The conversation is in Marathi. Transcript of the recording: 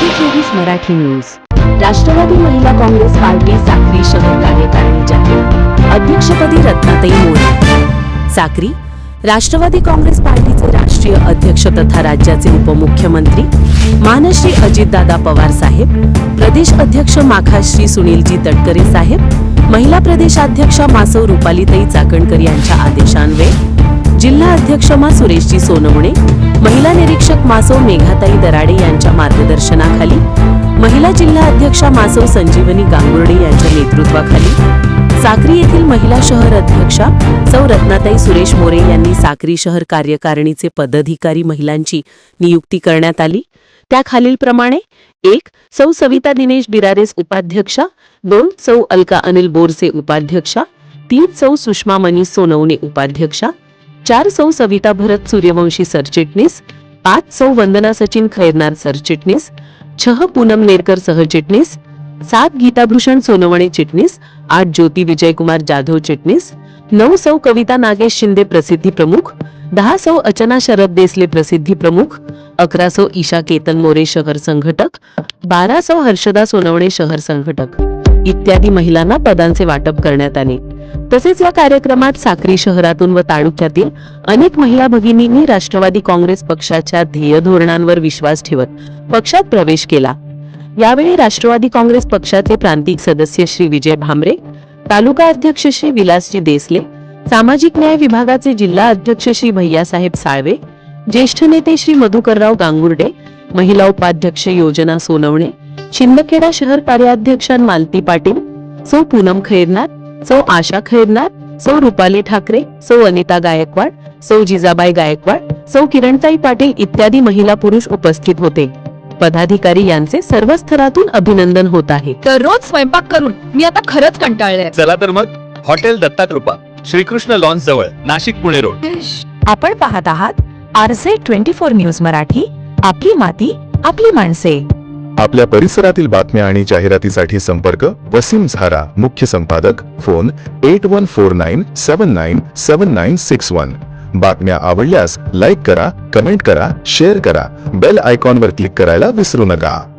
एके चोवीस मराठी न्यूज राष्ट्रवादी महिला काँग्रेस पार्टी साक्री शहर कार्यकारिणी जाहीर अध्यक्षपदी रत्नाताई मोरे. साक्री राष्ट्रवादी काँग्रेस पार्टीचे राष्ट्रीय अध्यक्ष तथा राज्याचे उपमुख्यमंत्री मानश्री अजितदादा पवार साहेब प्रदेश अध्यक्ष माखाश्री सुनीलजी तटकरे साहेब महिला प्रदेशाध्यक्षा मासव रुपालीताई चाकणकर यांच्या आदेशान्वये जिल्हा अध्यक्ष मा सुरेशजी सोनवणे महिला निरीक्षक मासव मेघाताई दराडे यांच्या मार्गदर्शनाखाली महिला जिल्हा अध्यक्षा मासव संजीवनी गांगुर्डे यांच्या नेतृत्वाखाली साक्री येथील महिला शहर अध्यक्षा सौ रत्नाताई सुरेश मोरे यांनी साक्री शहर कार्यकारिणीचे पदाधिकारी महिलांची नियुक्ती करण्यात आली. त्या खालीलप्रमाणे एक सौ सविता दिनेश बिरारेस उपाध्यक्षा दोन सौ अलका अनिल बोरसे उपाध्यक्षा तीन सौ सुषमा मनी सोनवणे उपाध्यक्षा चार सौ सविता भरत सूर्यवंशी सरचिटणीस पाच सौ वंदना सचिन खैरनार सरचिटणीस छह पूनम नेरकर सहचिटणीस सात गीताभूषण सोनवणे चिटणीस आठ ज्योती विजयकुमार जाधव चिटणीस नऊ सौ कविता नागेश शिंदे प्रसिद्धी प्रमुख दहा सौ अचना शरद देसले प्रसिद्धी प्रमुख अकरा सौ ईशा केतन मोरे शहर संघटक बारा सौ हर्षदा सोनवणे शहर संघटक. इत्यादी महिलांना पदांचे वाटप करण्यात आले. तसेच या कार्यक्रमात साक्री शहरातून व तालुक्यातील अनेक महिला भगिनींनी राष्ट्रवादी काँग्रेस पक्षाच्या ध्येय धोरणांवर विश्वास ठेवत पक्षात प्रवेश केला. यावेळी राष्ट्रवादी काँग्रेस पक्षाचे प्रांतिक सदस्य श्री विजय भामरे तालुका अध्यक्ष श्री विलासजी देसले सामाजिक न्याय विभागाचे जिल्हा अध्यक्ष श्री भैयासाहेब साळवे ज्येष्ठ नेते श्री मधुकरराव गांगुर्डे महिला उपाध्यक्ष योजना सोनवणे शिंदखेडा शहर कार्याध्यक्षा मालती पाटील सौ पूनम खैरनाथ सौ आशा खैरनार सौ रुपाली ठाकरे सौ अनिता गायकवाड सौ जिजाबाई गायकवाड सौ किरणताई पाटील इत्यादी महिला पुरुष उपस्थित होते. पदाधिकारी यांचे सर्व स्तरातून अभिनंदन होत आहे. दररोज स्वयंपाक करून मी आता खरंच कंटाळले चला तर मग हॉटेल दत्ताकृपा श्रीकृष्ण लॉन्स जवळ नाशिक पुणे रोड. आपण पाहत आहात आरसे ट्वेंटी फोर न्यूज मराठी आपली माती आपली माणसे. आपल्या परिसरातील बातम्या आणि जाहिरातीसाठी संपर्क वसीम झारा मुख्य संपादक phone eight one four nine seven nine seven nine six one. बातम्या आवडल्यास लाईक करा कमेंट करा शेअर करा. बेल आयकॉनवर क्लिक करायला विसरू नका.